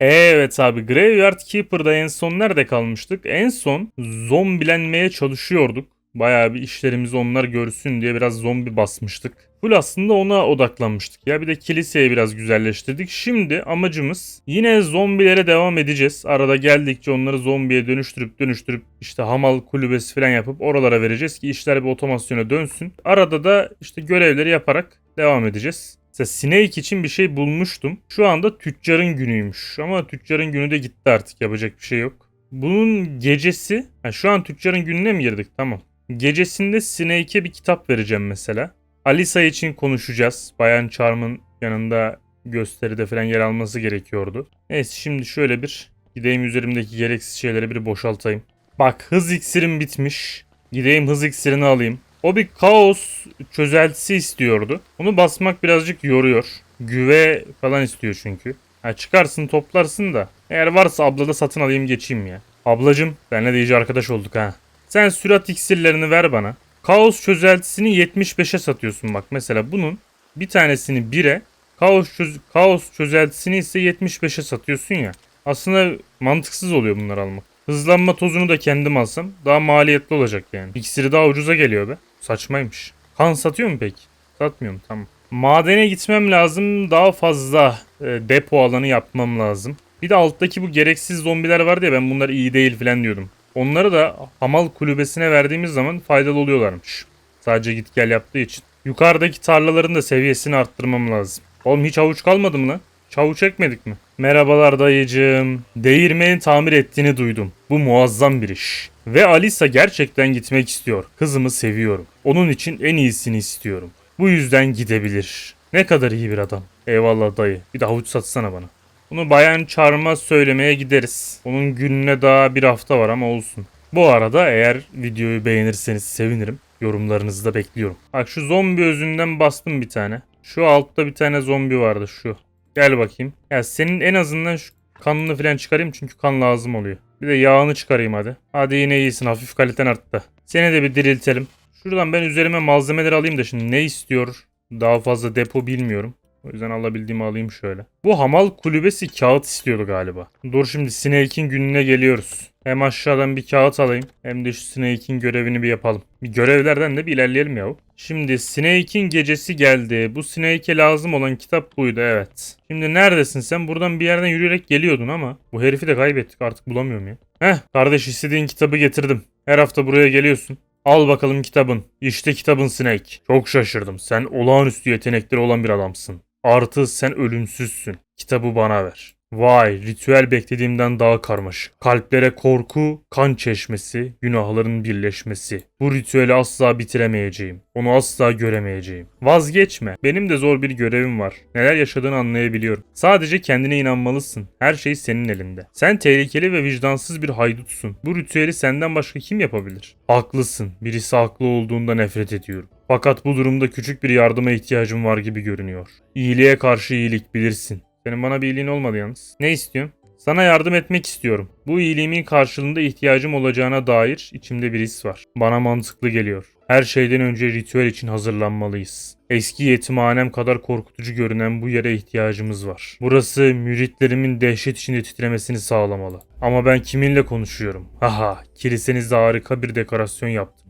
Evet abi Graveyard Keeper'da en son nerede kalmıştık? En son zombilenmeye çalışıyorduk. Bayağı bir işlerimizi onlar görsün diye biraz zombi basmıştık. Full aslında ona odaklanmıştık ya. Bir de kiliseyi biraz güzelleştirdik. Şimdi amacımız yine zombilere devam edeceğiz. Arada geldikçe onları zombiye dönüştürüp dönüştürüp işte hamal kulübesi falan yapıp oralara vereceğiz ki işler bir otomasyona dönsün. Arada da işte görevleri yaparak devam edeceğiz. Mesela Snake için bir şey bulmuştum. Şu anda tüccarın günüymüş. Ama tüccarın günü de gitti artık. Yapacak bir şey yok. Bunun gecesi... Ha, şu an tüccarın gününe mi girdik? Tamam. Gecesinde Snake'e bir kitap vereceğim mesela. Alisa için konuşacağız. Bayan Charm'ın yanında gösteride falan yer alması gerekiyordu. Neyse şimdi şöyle bir gideyim üzerimdeki gereksiz şeyleri bir boşaltayım. Bak hız iksirim bitmiş. Gideyim hız iksirini alayım. O bir kaos çözeltisi istiyordu. Onu basmak birazcık yoruyor. Güve falan istiyor çünkü. Ha çıkarsın toplarsın da. Eğer varsa abla da satın alayım geçeyim ya. Ablacım benle de iyice arkadaş olduk ha. Sen sürat iksirlerini ver bana. Kaos çözeltisini 75'e satıyorsun bak. Mesela bunun bir tanesini 1'e kaos, çöz kaos çözeltisini ise 75'e satıyorsun ya. Aslında mantıksız oluyor bunları almak. Hızlanma tozunu da kendim alsam daha maliyetli olacak yani. İksiri daha ucuza geliyor be. Saçmaymış. Kan satıyor mu peki? Satmıyorum tamam. Madene gitmem lazım. Daha fazla e, depo alanı yapmam lazım. Bir de alttaki bu gereksiz zombiler vardı ya ben bunlar iyi değil falan diyordum. Onları da hamal kulübesine verdiğimiz zaman faydalı oluyorlarmış. Sadece git gel yaptığı için. Yukarıdaki tarlaların da seviyesini arttırmam lazım. Oğlum hiç avuç kalmadı mı lan? Çavuç ekmedik mi? Merhabalar dayıcığım. Değirmeni tamir ettiğini duydum. Bu muazzam bir iş. Ve Alisa gerçekten gitmek istiyor. Kızımı seviyorum. Onun için en iyisini istiyorum. Bu yüzden gidebilir. Ne kadar iyi bir adam. Eyvallah dayı. Bir de havuç satsana bana. Bunu bayan çarma söylemeye gideriz. Onun gününe daha bir hafta var ama olsun. Bu arada eğer videoyu beğenirseniz sevinirim. Yorumlarınızı da bekliyorum. Bak şu zombi özünden bastım bir tane. Şu altta bir tane zombi vardı şu. Gel bakayım. Ya senin en azından şu kanını falan çıkarayım çünkü kan lazım oluyor. Bir de yağını çıkarayım hadi. Hadi yine iyisin hafif kaliten arttı. Seni de bir diriltelim. Şuradan ben üzerime malzemeleri alayım da şimdi ne istiyor? Daha fazla depo bilmiyorum. O yüzden alabildiğimi alayım şöyle. Bu hamal kulübesi kağıt istiyordu galiba. Dur şimdi Snake'in gününe geliyoruz. Hem aşağıdan bir kağıt alayım hem de şu Snake'in görevini bir yapalım. Bir görevlerden de bir ilerleyelim yahu. Şimdi Snake'in gecesi geldi. Bu Snake'e lazım olan kitap buydu evet. Şimdi neredesin sen? Buradan bir yerden yürüyerek geliyordun ama bu herifi de kaybettik artık bulamıyorum ya. Heh kardeş istediğin kitabı getirdim. Her hafta buraya geliyorsun. Al bakalım kitabın. İşte kitabın Snake. Çok şaşırdım. Sen olağanüstü yetenekleri olan bir adamsın. Artı sen ölümsüzsün. Kitabı bana ver. Vay, ritüel beklediğimden daha karmaşık. Kalplere korku, kan çeşmesi, günahların birleşmesi. Bu ritüeli asla bitiremeyeceğim. Onu asla göremeyeceğim. Vazgeçme. Benim de zor bir görevim var. Neler yaşadığını anlayabiliyorum. Sadece kendine inanmalısın. Her şey senin elinde. Sen tehlikeli ve vicdansız bir haydutsun. Bu ritüeli senden başka kim yapabilir? Haklısın. Birisi haklı olduğunda nefret ediyorum. Fakat bu durumda küçük bir yardıma ihtiyacım var gibi görünüyor. İyiliğe karşı iyilik bilirsin. Senin bana bir iyiliğin olmadı yalnız. Ne istiyorsun? Sana yardım etmek istiyorum. Bu iyiliğimin karşılığında ihtiyacım olacağına dair içimde bir his var. Bana mantıklı geliyor. Her şeyden önce ritüel için hazırlanmalıyız. Eski yetimhanem kadar korkutucu görünen bu yere ihtiyacımız var. Burası müritlerimin dehşet içinde titremesini sağlamalı. Ama ben kiminle konuşuyorum? Haha, kilisenizde harika bir dekorasyon yaptınız.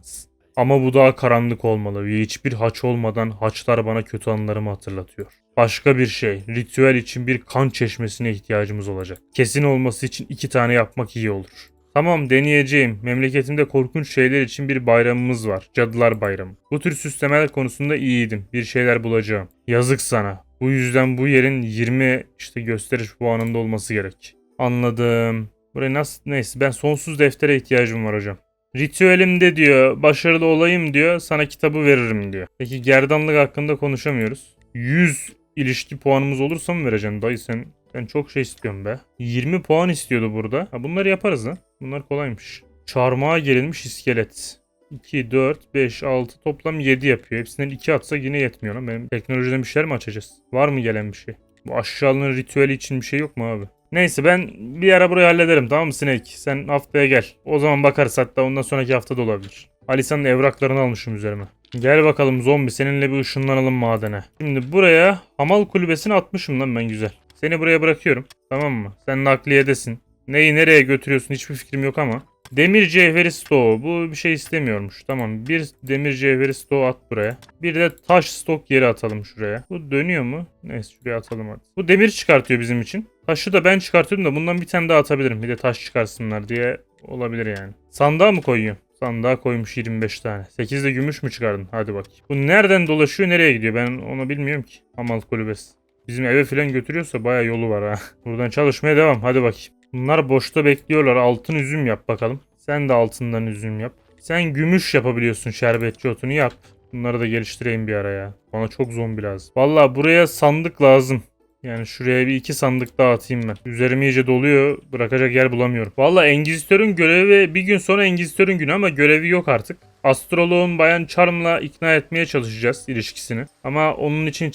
Ama bu daha karanlık olmalı ve hiçbir haç olmadan haçlar bana kötü anılarımı hatırlatıyor. Başka bir şey, ritüel için bir kan çeşmesine ihtiyacımız olacak. Kesin olması için iki tane yapmak iyi olur. Tamam deneyeceğim. Memleketimde korkunç şeyler için bir bayramımız var. Cadılar Bayramı. Bu tür süslemeler konusunda iyiydim. Bir şeyler bulacağım. Yazık sana. Bu yüzden bu yerin 20 işte gösteriş puanında olması gerek. Anladım. Buraya nasıl neyse ben sonsuz deftere ihtiyacım var hocam. Ritüelimde diyor başarılı olayım diyor sana kitabı veririm diyor. Peki gerdanlık hakkında konuşamıyoruz. 100 ilişki puanımız olursa mı vereceksin dayı sen? Ben çok şey istiyorum be. 20 puan istiyordu burada. Ha, bunları yaparız lan. Bunlar kolaymış. Çarmıha gerilmiş iskelet. 2, 4, 5, 6 toplam 7 yapıyor. Hepsinden 2 atsak yine yetmiyor lan. Benim teknolojiden bir şeyler mi açacağız? Var mı gelen bir şey? Bu aşağılığın ritüeli için bir şey yok mu abi? Neyse ben bir ara burayı hallederim tamam mı Snake? Sen haftaya gel. O zaman bakarız hatta ondan sonraki hafta da olabilir. Alisa'nın evraklarını almışım üzerime. Gel bakalım zombi seninle bir ışınlanalım madene. Şimdi buraya hamal kulübesini atmışım lan ben güzel. Seni buraya bırakıyorum. Tamam mı? Sen nakliyedesin. Neyi nereye götürüyorsun hiçbir fikrim yok ama. Demir cevheri stoğu. Bu bir şey istemiyormuş. Tamam bir demir cevheri stoğu at buraya. Bir de taş stok yeri atalım şuraya. Bu dönüyor mu? Neyse şuraya atalım hadi. Bu demir çıkartıyor bizim için. Taşı da ben çıkartıyorum da bundan bir tane daha atabilirim. Bir de taş çıkarsınlar diye olabilir yani. Sandığa mı koyuyorum? Sandığa koymuş 25 tane. 8 de gümüş mü çıkardın? Hadi bak. Bu nereden dolaşıyor nereye gidiyor? Ben onu bilmiyorum ki. Hamal kulübesi. Bizim eve falan götürüyorsa baya yolu var ha. Buradan çalışmaya devam. Hadi bakayım. Bunlar boşta bekliyorlar. Altın üzüm yap bakalım. Sen de altından üzüm yap. Sen gümüş yapabiliyorsun şerbetçi otunu yap. Bunları da geliştireyim bir ara ya. Bana çok zombi lazım. Valla buraya sandık lazım. Yani şuraya bir iki sandık daha atayım ben. Üzerim iyice doluyor. Bırakacak yer bulamıyorum. Valla Engizitör'ün görevi bir gün sonra Engizitör'ün günü ama görevi yok artık. Astroloğun Bayan Charm'la ikna etmeye çalışacağız ilişkisini. Ama onun için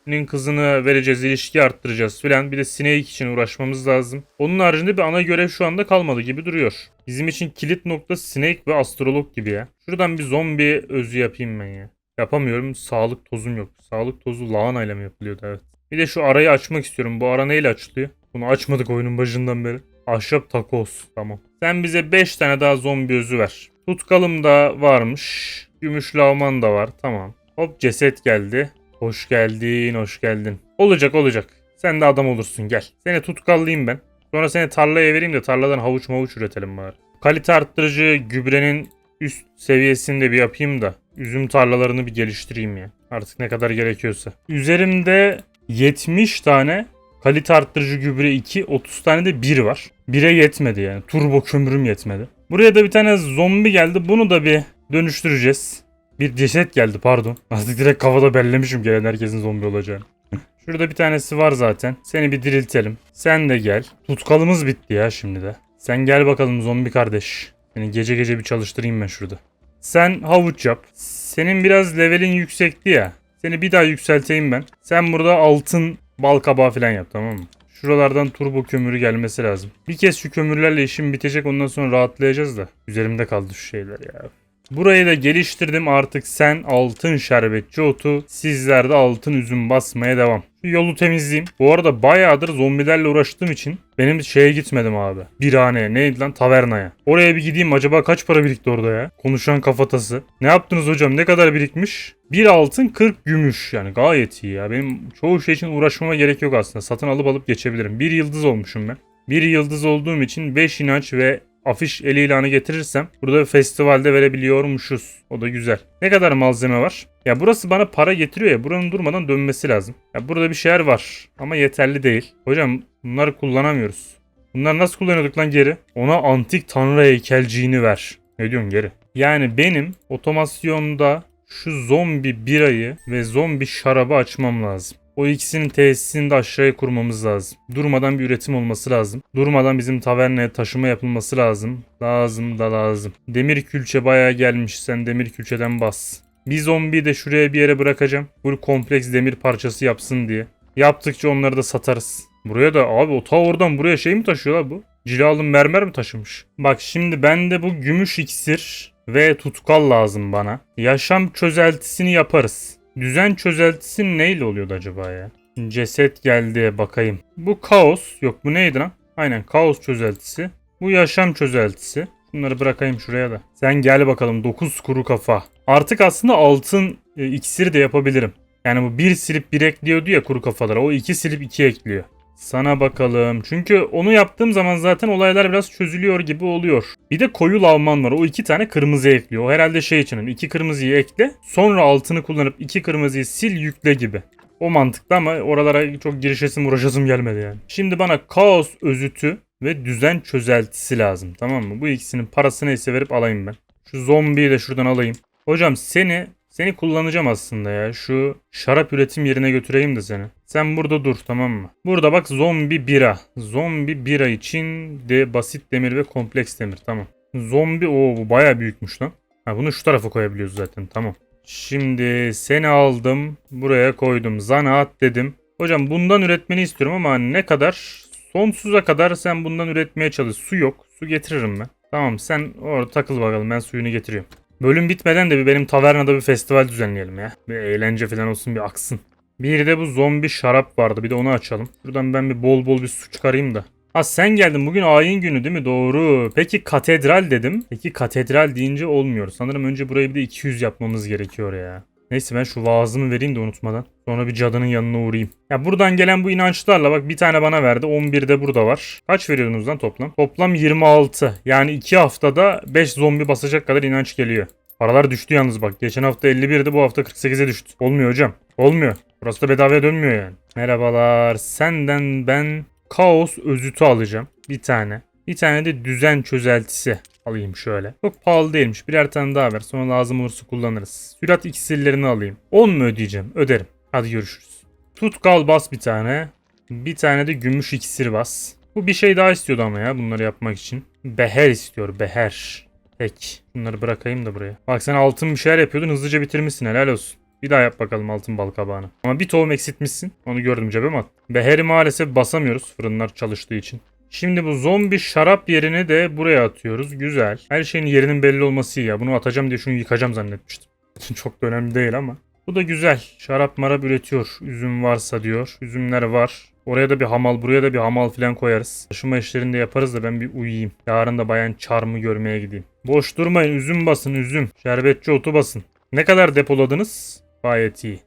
çiftçinin kızını vereceğiz, ilişki arttıracağız filan. Bir de Snake için uğraşmamız lazım. Onun haricinde bir ana görev şu anda kalmadı gibi duruyor. Bizim için kilit nokta Snake ve Astrolog gibi ya. Şuradan bir zombi özü yapayım ben ya. Yapamıyorum. Sağlık tozum yok. Sağlık tozu lahanayla mı yapılıyordu evet. Bir de şu arayı açmak istiyorum. Bu ara neyle açılıyor? Bunu açmadık oyunun başından beri. Ahşap takoz. Tamam. Sen bize 5 tane daha zombi özü ver. Tutkalım da varmış. Gümüş lavman da var. Tamam. Hop ceset geldi. Hoş geldin, hoş geldin. Olacak olacak. Sen de adam olursun gel. Seni tutkallayayım ben. Sonra seni tarlaya vereyim de tarladan havuç mavuç üretelim bari. Kalite arttırıcı gübrenin üst seviyesini de bir yapayım da üzüm tarlalarını bir geliştireyim ya. Artık ne kadar gerekiyorsa. Üzerimde 70 tane kalite arttırıcı gübre 2, 30 tane de 1 var. 1'e yetmedi yani. Turbo kömürüm yetmedi. Buraya da bir tane zombi geldi. Bunu da bir dönüştüreceğiz. Bir ceset geldi pardon. Artık direkt kafada bellemişim gelen herkesin zombi olacağını. Şurada bir tanesi var zaten. Seni bir diriltelim. Sen de gel. Tutkalımız bitti ya şimdi de. Sen gel bakalım zombi kardeş. Seni gece gece bir çalıştırayım ben şurada. Sen havuç yap. Senin biraz levelin yüksekti ya. Seni bir daha yükselteyim ben. Sen burada altın bal kabağı falan yap tamam mı? Şuralardan turbo kömürü gelmesi lazım. Bir kez şu kömürlerle işim bitecek ondan sonra rahatlayacağız da. Üzerimde kaldı şu şeyler ya. Burayı da geliştirdim artık sen altın şerbetçi otu sizler de altın üzüm basmaya devam. Şu yolu temizleyeyim. Bu arada bayağıdır zombilerle uğraştığım için benim şeye gitmedim abi. Birhaneye neydi lan tavernaya. Oraya bir gideyim acaba kaç para birikti orada ya? Konuşan kafatası. Ne yaptınız hocam ne kadar birikmiş? Bir altın 40 gümüş yani gayet iyi ya. Benim çoğu şey için uğraşmama gerek yok aslında. Satın alıp alıp geçebilirim. Bir yıldız olmuşum ben. Bir yıldız olduğum için 5 inanç ve afiş el ilanı getirirsem burada festivalde verebiliyormuşuz. O da güzel. Ne kadar malzeme var? Ya burası bana para getiriyor ya buranın durmadan dönmesi lazım. Ya burada bir şeyler var ama yeterli değil. Hocam bunları kullanamıyoruz. Bunları nasıl kullanıyorduk lan geri? Ona antik tanrı heykelciğini ver. Ne diyorsun geri? Yani benim otomasyonda şu zombi birayı ve zombi şarabı açmam lazım. O ikisinin tesisini de aşağıya kurmamız lazım. Durmadan bir üretim olması lazım. Durmadan bizim tavernaya taşıma yapılması lazım. Lazım da lazım. Demir külçe bayağı gelmiş. Sen demir külçeden bas. Bir zombi de şuraya bir yere bırakacağım. Bu kompleks demir parçası yapsın diye. Yaptıkça onları da satarız. Buraya da abi o ta oradan buraya şey mi taşıyorlar bu? Cilalı mermer mi taşımış? Bak şimdi bende bu gümüş iksir ve tutkal lazım bana. Yaşam çözeltisini yaparız. Düzen çözeltisi neyle oluyordu acaba ya? Ceset geldi bakayım. Bu kaos. Yok bu neydi lan? Aynen kaos çözeltisi. Bu yaşam çözeltisi. Bunları bırakayım şuraya da. Sen gel bakalım 9 kuru kafa. Artık aslında altın e, iksiri de yapabilirim. Yani bu bir silip bir ekliyordu ya kuru kafalara. O iki silip iki ekliyor. Sana bakalım. Çünkü onu yaptığım zaman zaten olaylar biraz çözülüyor gibi oluyor. Bir de koyu lavman var. O iki tane kırmızı ekliyor. O herhalde şey için. iki kırmızıyı ekle. Sonra altını kullanıp iki kırmızıyı sil yükle gibi. O mantıklı ama oralara çok girişesim uğraşasım gelmedi yani. Şimdi bana kaos özütü ve düzen çözeltisi lazım. Tamam mı? Bu ikisinin parası neyse verip alayım ben. Şu zombiyi de şuradan alayım. Hocam seni seni kullanacağım aslında ya. Şu şarap üretim yerine götüreyim de seni. Sen burada dur tamam mı? Burada bak zombi bira. Zombi bira için de basit demir ve kompleks demir tamam. Zombi o bu baya büyükmüş lan. Ha bunu şu tarafa koyabiliyoruz zaten tamam. Şimdi seni aldım buraya koydum zanaat dedim. Hocam bundan üretmeni istiyorum ama ne kadar? Sonsuza kadar sen bundan üretmeye çalış. Su yok. Su getiririm ben. Tamam sen orada takıl bakalım ben suyunu getiriyorum. Bölüm bitmeden de bir benim tavernada bir festival düzenleyelim ya. Bir eğlence falan olsun bir aksın. Bir de bu zombi şarap vardı. Bir de onu açalım. Şuradan ben bir bol bol bir su çıkarayım da. Ha sen geldin. Bugün ayin günü değil mi? Doğru. Peki katedral dedim. Peki katedral deyince olmuyor. Sanırım önce burayı bir de 200 yapmamız gerekiyor ya. Neyse ben şu vaazımı vereyim de unutmadan. Sonra bir cadının yanına uğrayayım. Ya buradan gelen bu inançlarla bak bir tane bana verdi. 11 de burada var. Kaç veriyordunuz lan toplam? Toplam 26. Yani 2 haftada 5 zombi basacak kadar inanç geliyor. Paralar düştü yalnız bak. Geçen hafta 51'di bu hafta 48'e düştü. Olmuyor hocam. Olmuyor. Burası da bedavaya dönmüyor yani. Merhabalar. Senden ben kaos özütü alacağım. Bir tane. Bir tane de düzen çözeltisi alayım şöyle. Çok pahalı değilmiş. Birer tane daha ver. Sonra lazım olursa kullanırız. Sürat iksirlerini alayım. 10 mu ödeyeceğim? Öderim. Hadi görüşürüz. Tutkal bas bir tane. Bir tane de gümüş iksir bas. Bu bir şey daha istiyordu ama ya bunları yapmak için. Beher istiyor. Beher. Peki. Bunları bırakayım da buraya. Bak sen altın bir şeyler yapıyordun. Hızlıca bitirmişsin. Helal olsun. Bir daha yap bakalım altın bal kabağını. Ama bir tohum eksiltmişsin. Onu gördüm cebime at. Beher'i maalesef basamıyoruz fırınlar çalıştığı için. Şimdi bu zombi şarap yerini de buraya atıyoruz. Güzel. Her şeyin yerinin belli olması iyi ya. Bunu atacağım diye şunu yıkacağım zannetmiştim. Çok da önemli değil ama. Bu da güzel. Şarap marap üretiyor. Üzüm varsa diyor. Üzümler var. Oraya da bir hamal, buraya da bir hamal falan koyarız. Taşıma işlerini de yaparız da ben bir uyuyayım. Yarın da bayan çarmı görmeye gideyim. Boş durmayın. Üzüm basın, üzüm. Şerbetçi otu basın. Ne kadar depoladınız? Gayet iyi.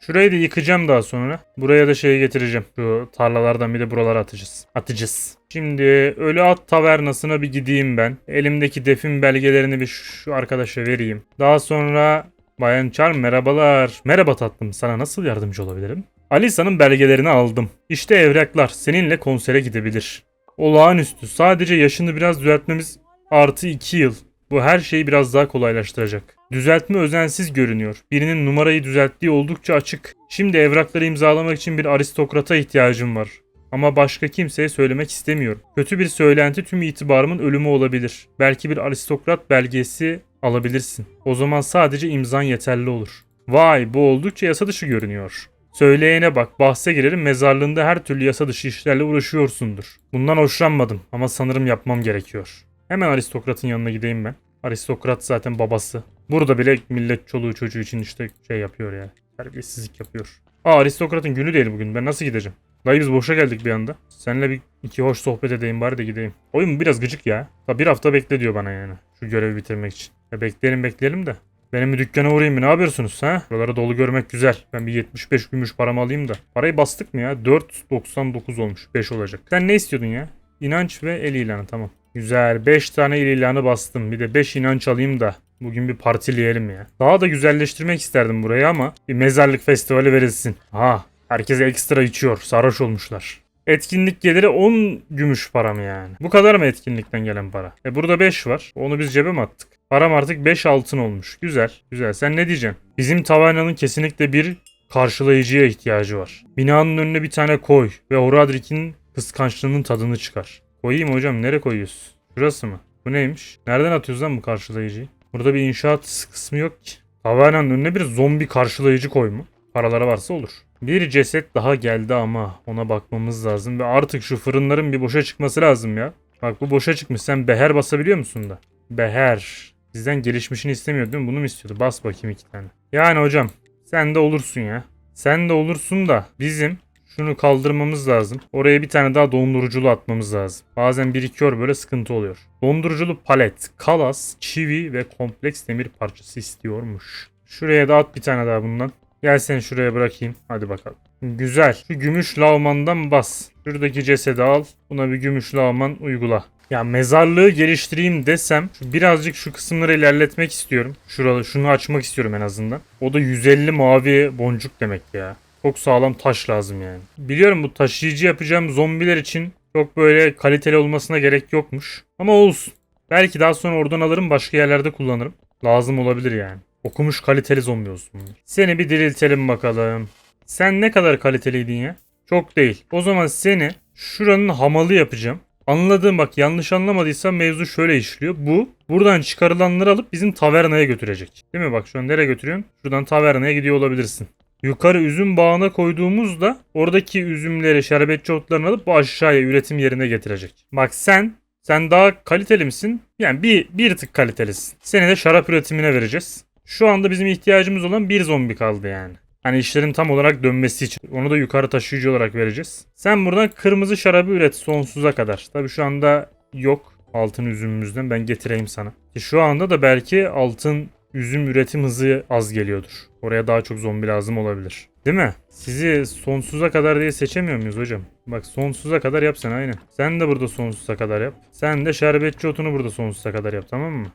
Şurayı da yıkacağım daha sonra. Buraya da şey getireceğim. Şu tarlalardan bir de buralara atacağız. Atacağız. Şimdi Ölü At Tavernası'na bir gideyim ben. Elimdeki defin belgelerini bir şu arkadaşa vereyim. Daha sonra Bayan Charm merhabalar. Merhaba tatlım. Sana nasıl yardımcı olabilirim? Alisa'nın belgelerini aldım. İşte evraklar. Seninle konsere gidebilir. Olağanüstü. Sadece yaşını biraz düzeltmemiz artı 2 yıl. Bu her şeyi biraz daha kolaylaştıracak. Düzeltme özensiz görünüyor. Birinin numarayı düzelttiği oldukça açık. Şimdi evrakları imzalamak için bir aristokrata ihtiyacım var. Ama başka kimseye söylemek istemiyorum. Kötü bir söylenti tüm itibarımın ölümü olabilir. Belki bir aristokrat belgesi alabilirsin. O zaman sadece imzan yeterli olur. Vay bu oldukça yasa dışı görünüyor. Söyleyene bak bahse girerim mezarlığında her türlü yasa dışı işlerle uğraşıyorsundur. Bundan hoşlanmadım ama sanırım yapmam gerekiyor. Hemen aristokratın yanına gideyim ben. Aristokrat zaten babası. Burada bile millet çoluğu çocuğu için işte şey yapıyor ya. Terbiyesizlik yapıyor. Aa aristokratın günü değil bugün. Ben nasıl gideceğim? Dayı biz boşa geldik bir anda. Seninle bir iki hoş sohbet edeyim bari de gideyim. Oyun biraz gıcık ya. Da bir hafta bekle diyor bana yani. Şu görevi bitirmek için. Ya bekleyelim bekleyelim de. Benim bir dükkana uğrayayım mı? Ne yapıyorsunuz ha? Buraları dolu görmek güzel. Ben bir 75 gümüş paramı alayım da. Parayı bastık mı ya? 4.99 olmuş. 5 olacak. Sen ne istiyordun ya? İnanç ve el ilanı tamam. Güzel. 5 tane el ilanı bastım. Bir de 5 inanç alayım da. Bugün bir partileyelim ya. Daha da güzelleştirmek isterdim burayı ama bir mezarlık festivali verilsin. Ha, herkes ekstra içiyor. Sarhoş olmuşlar. Etkinlik geliri 10 gümüş param yani. Bu kadar mı etkinlikten gelen para? E burada 5 var. Onu biz cebe mi attık? Param artık 5 altın olmuş. Güzel. Güzel. Sen ne diyeceksin? Bizim tavernanın kesinlikle bir karşılayıcıya ihtiyacı var. Binanın önüne bir tane koy ve Horadrik'in kıskançlığının tadını çıkar. Koyayım hocam. Nereye koyuyoruz? Şurası mı? Bu neymiş? Nereden atıyoruz lan bu karşılayıcıyı? Burada bir inşaat kısmı yok ki. Tavernanın önüne bir zombi karşılayıcı koy mu? Paraları varsa olur. Bir ceset daha geldi ama ona bakmamız lazım ve artık şu fırınların bir boşa çıkması lazım ya. Bak bu boşa çıkmış. Sen beher basabiliyor musun da? Beher. Bizden gelişmişini istemiyor değil mi? Bunu mu istiyordu? Bas bakayım iki tane. Yani hocam sen de olursun ya. Sen de olursun da bizim şunu kaldırmamız lazım. Oraya bir tane daha donduruculu atmamız lazım. Bazen birikiyor böyle sıkıntı oluyor. Donduruculu palet, kalas, çivi ve kompleks demir parçası istiyormuş. Şuraya da at bir tane daha bundan. Gel seni şuraya bırakayım. Hadi bakalım. Güzel. Şu gümüş lavmandan bas. Şuradaki cesedi al. Buna bir gümüş lavman uygula. Ya mezarlığı geliştireyim desem şu birazcık şu kısımları ilerletmek istiyorum. Şuralı şunu açmak istiyorum en azından. O da 150 mavi boncuk demek ya. Çok sağlam taş lazım yani. Biliyorum bu taşıyıcı yapacağım zombiler için çok böyle kaliteli olmasına gerek yokmuş. Ama olsun. Belki daha sonra oradan alırım başka yerlerde kullanırım. Lazım olabilir yani. Okumuş kaliteli zombi olsun. Seni bir diriltelim bakalım. Sen ne kadar kaliteliydin ya? Çok değil. O zaman seni şuranın hamalı yapacağım. Anladığım bak yanlış anlamadıysam mevzu şöyle işliyor. Bu buradan çıkarılanları alıp bizim tavernaya götürecek. Değil mi? Bak şu an nereye götürüyorsun? Şuradan tavernaya gidiyor olabilirsin. Yukarı üzüm bağına koyduğumuzda oradaki üzümleri şerbetçi otlarını alıp aşağıya üretim yerine getirecek. Bak sen sen daha kaliteli misin? Yani bir, bir tık kalitelisin. Seni de şarap üretimine vereceğiz. Şu anda bizim ihtiyacımız olan bir zombi kaldı yani. Hani işlerin tam olarak dönmesi için. Onu da yukarı taşıyıcı olarak vereceğiz. Sen buradan kırmızı şarabı üret sonsuza kadar. Tabii şu anda yok altın üzümümüzden. Ben getireyim sana. Ki şu anda da belki altın üzüm üretim hızı az geliyordur. Oraya daha çok zombi lazım olabilir. Değil mi? Sizi sonsuza kadar diye seçemiyor muyuz hocam? Bak sonsuza kadar yap sen aynen. Sen de burada sonsuza kadar yap. Sen de şerbetçi otunu burada sonsuza kadar yap tamam mı?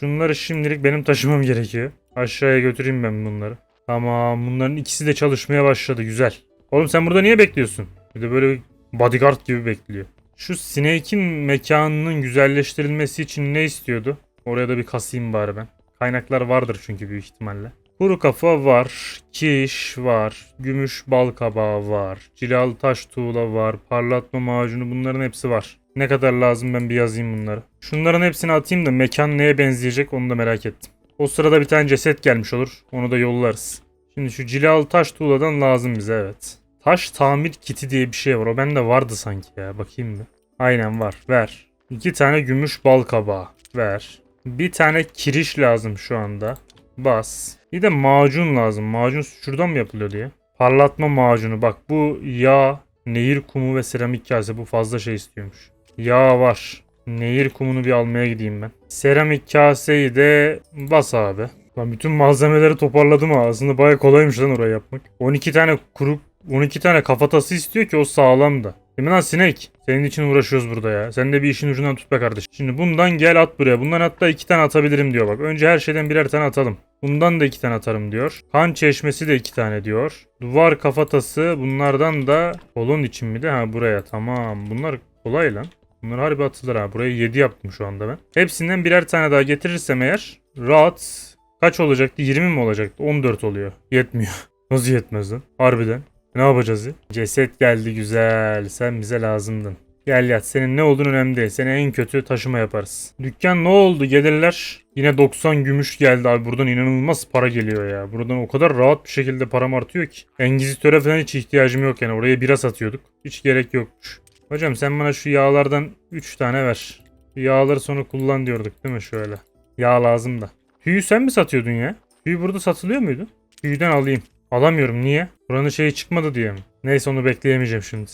Şunları şimdilik benim taşımam gerekiyor. Aşağıya götüreyim ben bunları. Tamam bunların ikisi de çalışmaya başladı güzel. Oğlum sen burada niye bekliyorsun? Bir de böyle bodyguard gibi bekliyor. Şu Snake'in mekanının güzelleştirilmesi için ne istiyordu? Oraya da bir kasayım bari ben. Kaynaklar vardır çünkü büyük ihtimalle. Kuru kafa var, kiş var, gümüş bal kabağı var, cilalı taş tuğla var, parlatma macunu bunların hepsi var. Ne kadar lazım ben bir yazayım bunları. Şunların hepsini atayım da mekan neye benzeyecek onu da merak ettim. O sırada bir tane ceset gelmiş olur. Onu da yollarız. Şimdi şu cilalı taş tuğladan lazım bize evet. Taş tamir kiti diye bir şey var. O bende vardı sanki ya. Bakayım bir. Aynen var. Ver. İki tane gümüş bal kabağı. Ver. Bir tane kiriş lazım şu anda. Bas. Bir de macun lazım. Macun şuradan mı yapılıyor diye. Parlatma macunu. Bak bu yağ, nehir kumu ve seramik kase. Bu fazla şey istiyormuş. Yağ var. Nehir kumunu bir almaya gideyim ben. Seramik kaseyi de bas abi. Ben bütün malzemeleri toparladım ha. Aslında baya kolaymış lan orayı yapmak. 12 tane kuru 12 tane kafatası istiyor ki o sağlam da. Değil mi lan sinek? Senin için uğraşıyoruz burada ya. Sen de bir işin ucundan tut be kardeşim. Şimdi bundan gel at buraya. Bundan hatta iki tane atabilirim diyor bak. Önce her şeyden birer tane atalım. Bundan da iki tane atarım diyor. Kan çeşmesi de iki tane diyor. Duvar kafatası bunlardan da kolon için mi de ha buraya tamam. Bunlar kolay lan. Bunlar harbi atılır ha. Buraya 7 yaptım şu anda ben. Hepsinden birer tane daha getirirsem eğer rahat kaç olacaktı? 20 mi olacaktı? 14 oluyor. Yetmiyor. Nasıl yetmez lan? Harbiden. Ne yapacağız ya? Ceset geldi güzel. Sen bize lazımdın. Gel yat. Senin ne olduğun önemli değil. Seni en kötü taşıma yaparız. Dükkan ne oldu? Gelirler. Yine 90 gümüş geldi abi. Buradan inanılmaz para geliyor ya. Buradan o kadar rahat bir şekilde param artıyor ki. Engizitöre falan hiç ihtiyacım yok yani. Oraya bira satıyorduk. Hiç gerek yokmuş. Hocam sen bana şu yağlardan 3 tane ver. Yağları sonra kullan diyorduk değil mi şöyle? Yağ lazım da. Tüyü sen mi satıyordun ya? Tüy burada satılıyor muydu? Tüyden alayım. Alamıyorum niye? Buranın şeyi çıkmadı diye mi? Neyse onu bekleyemeyeceğim şimdi.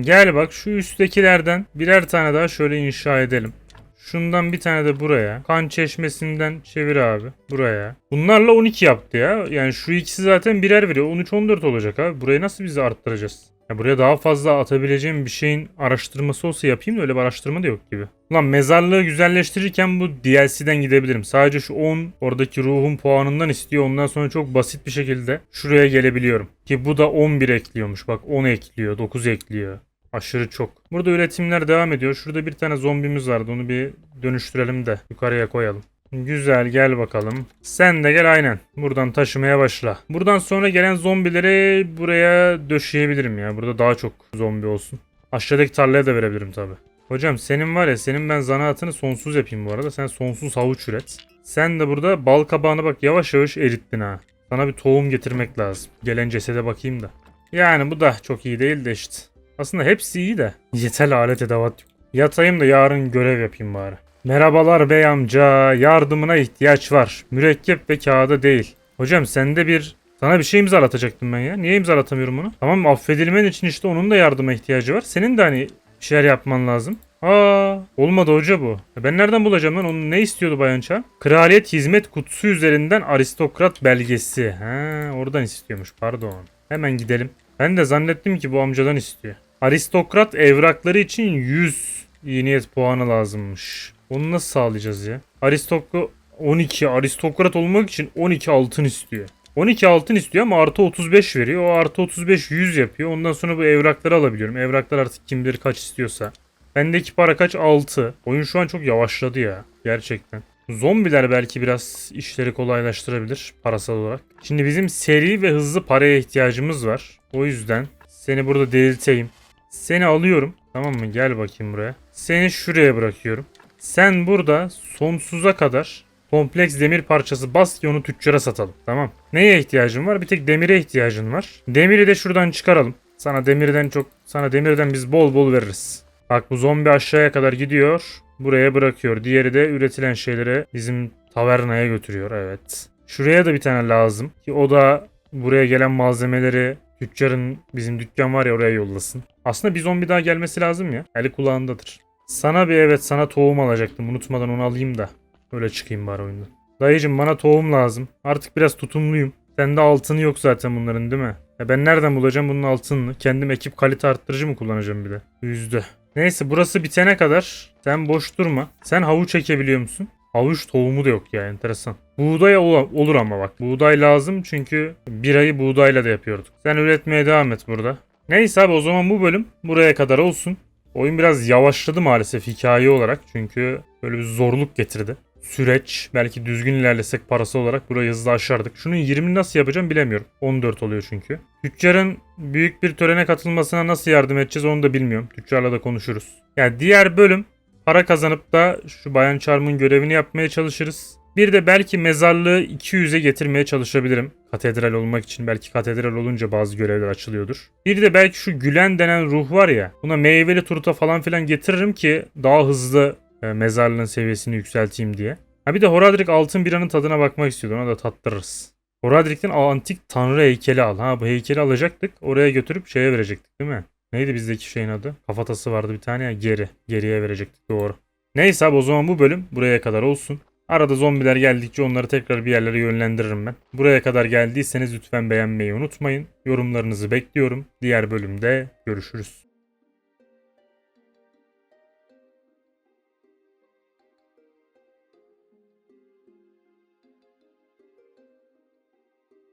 Gel bak şu üsttekilerden birer tane daha şöyle inşa edelim. Şundan bir tane de buraya. Kan çeşmesinden çevir abi. Buraya. Bunlarla 12 yaptı ya. Yani şu ikisi zaten birer veriyor. 13-14 olacak abi. Burayı nasıl biz arttıracağız? Ya buraya daha fazla atabileceğim bir şeyin araştırması olsa yapayım da öyle bir araştırma da yok gibi. Ulan mezarlığı güzelleştirirken bu DLC'den gidebilirim. Sadece şu 10 oradaki ruhun puanından istiyor. Ondan sonra çok basit bir şekilde şuraya gelebiliyorum. Ki bu da 11 ekliyormuş. Bak 10 ekliyor, 9 ekliyor. Aşırı çok. Burada üretimler devam ediyor. Şurada bir tane zombimiz vardı. Onu bir dönüştürelim de yukarıya koyalım. Güzel gel bakalım. Sen de gel aynen. Buradan taşımaya başla. Buradan sonra gelen zombileri buraya döşeyebilirim ya. Burada daha çok zombi olsun. Aşağıdaki tarlaya da verebilirim tabi. Hocam senin var ya senin ben zanaatını sonsuz yapayım bu arada. Sen sonsuz havuç üret. Sen de burada bal kabağını bak yavaş yavaş erittin ha. Sana bir tohum getirmek lazım. Gelen cesede bakayım da. Yani bu da çok iyi değil de işte. Aslında hepsi iyi de. Yeterli alet edevat yok. Yatayım da yarın görev yapayım bari. Merhabalar bey amca. Yardımına ihtiyaç var. Mürekkep ve kağıda değil. Hocam sende bir... Sana bir şey imzalatacaktım ben ya. Niye imzalatamıyorum bunu? Tamam affedilmen için işte onun da yardıma ihtiyacı var. Senin de hani bir şeyler yapman lazım. Aa, olmadı hoca bu. Ben nereden bulacağım lan? Onu ne istiyordu Bayan Çağ? Kraliyet hizmet kutusu üzerinden aristokrat belgesi. Ha, oradan istiyormuş. Pardon. Hemen gidelim. Ben de zannettim ki bu amcadan istiyor. Aristokrat evrakları için 100 iyi niyet puanı lazımmış. Onu nasıl sağlayacağız ya? Aristokrat 12 aristokrat olmak için 12 altın istiyor. 12 altın istiyor ama artı 35 veriyor. O artı 35 100 yapıyor. Ondan sonra bu evrakları alabiliyorum. Evraklar artık kim bilir kaç istiyorsa. Bendeki para kaç? 6. Oyun şu an çok yavaşladı ya. Gerçekten. Zombiler belki biraz işleri kolaylaştırabilir parasal olarak. Şimdi bizim seri ve hızlı paraya ihtiyacımız var. O yüzden seni burada delirteyim. Seni alıyorum. Tamam mı? Gel bakayım buraya. Seni şuraya bırakıyorum. Sen burada sonsuza kadar kompleks demir parçası bas ki onu tüccara satalım. Tamam. Neye ihtiyacın var? Bir tek demire ihtiyacın var. Demiri de şuradan çıkaralım. Sana demirden çok sana demirden biz bol bol veririz. Bak bu zombi aşağıya kadar gidiyor. Buraya bırakıyor. Diğeri de üretilen şeyleri bizim tavernaya götürüyor. Evet. Şuraya da bir tane lazım. Ki o da buraya gelen malzemeleri tüccarın bizim dükkan var ya oraya yollasın. Aslında bir zombi daha gelmesi lazım ya. Eli kulağındadır. Sana bir evet sana tohum alacaktım. Unutmadan onu alayım da. Öyle çıkayım bari oyundan. Dayıcım bana tohum lazım. Artık biraz tutumluyum. Sende altını yok zaten bunların değil mi? Ya ben nereden bulacağım bunun altınını? Kendim ekip kalite arttırıcı mı kullanacağım bir de? Yüzde. Neyse burası bitene kadar sen boş durma. Sen havuç çekebiliyor musun? Havuç tohumu da yok ya enteresan. Buğday ol- olur ama bak. Buğday lazım çünkü birayı buğdayla da yapıyorduk. Sen üretmeye devam et burada. Neyse abi o zaman bu bölüm buraya kadar olsun. Oyun biraz yavaşladı maalesef hikaye olarak çünkü böyle bir zorluk getirdi. Süreç belki düzgün ilerlesek parası olarak burayı hızlı aşardık. Şunun 20'ni nasıl yapacağım bilemiyorum. 14 oluyor çünkü. Tüccarın büyük bir törene katılmasına nasıl yardım edeceğiz onu da bilmiyorum. Tüccarla da konuşuruz. Yani diğer bölüm para kazanıp da şu Bayan Charm'ın görevini yapmaya çalışırız. Bir de belki mezarlığı 200'e getirmeye çalışabilirim. Katedral olmak için belki katedral olunca bazı görevler açılıyordur. Bir de belki şu Gülen denen ruh var ya. Buna meyveli turta falan filan getiririm ki daha hızlı e, mezarlığın seviyesini yükselteyim diye. Ha bir de Horadric altın biranın tadına bakmak istiyordu. Ona da tattırırız. Horadric'ten antik tanrı heykeli al. Ha bu heykeli alacaktık. Oraya götürüp şeye verecektik değil mi? Neydi bizdeki şeyin adı? Kafatası vardı bir tane ya geri. Geriye verecektik doğru. Neyse abi o zaman bu bölüm buraya kadar olsun. Arada zombiler geldikçe onları tekrar bir yerlere yönlendiririm ben. Buraya kadar geldiyseniz lütfen beğenmeyi unutmayın. Yorumlarınızı bekliyorum. Diğer bölümde görüşürüz.